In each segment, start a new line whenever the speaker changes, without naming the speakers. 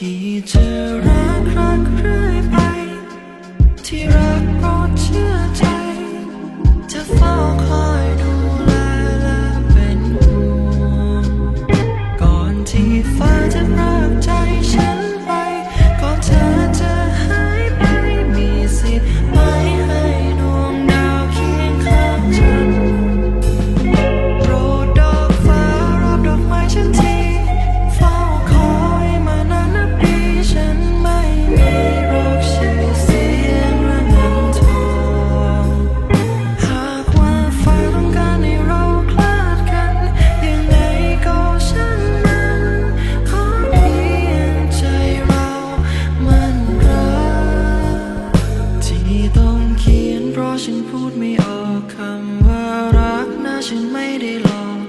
ที่จะรักรักเรื่อยไป ที่รักโปรดเชื่อใจ จะเฝ้าคอยดูแลและเป็นห่วงก่อนที่ฟ้าจะรักใจฉัน ขียนเพราะฉันพูดไม่ออกคำว่ารักนะฉันไม่ได้หลอก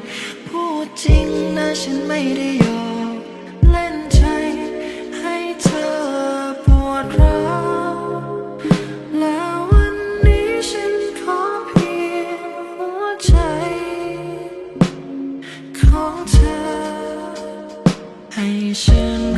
พูดจริงนะฉันไม่ได้หยอกเล่นใจให้เธอปวดร้าวแล้ววันนี้ฉันขอเพียงหัวใจของเธอให้ฉัน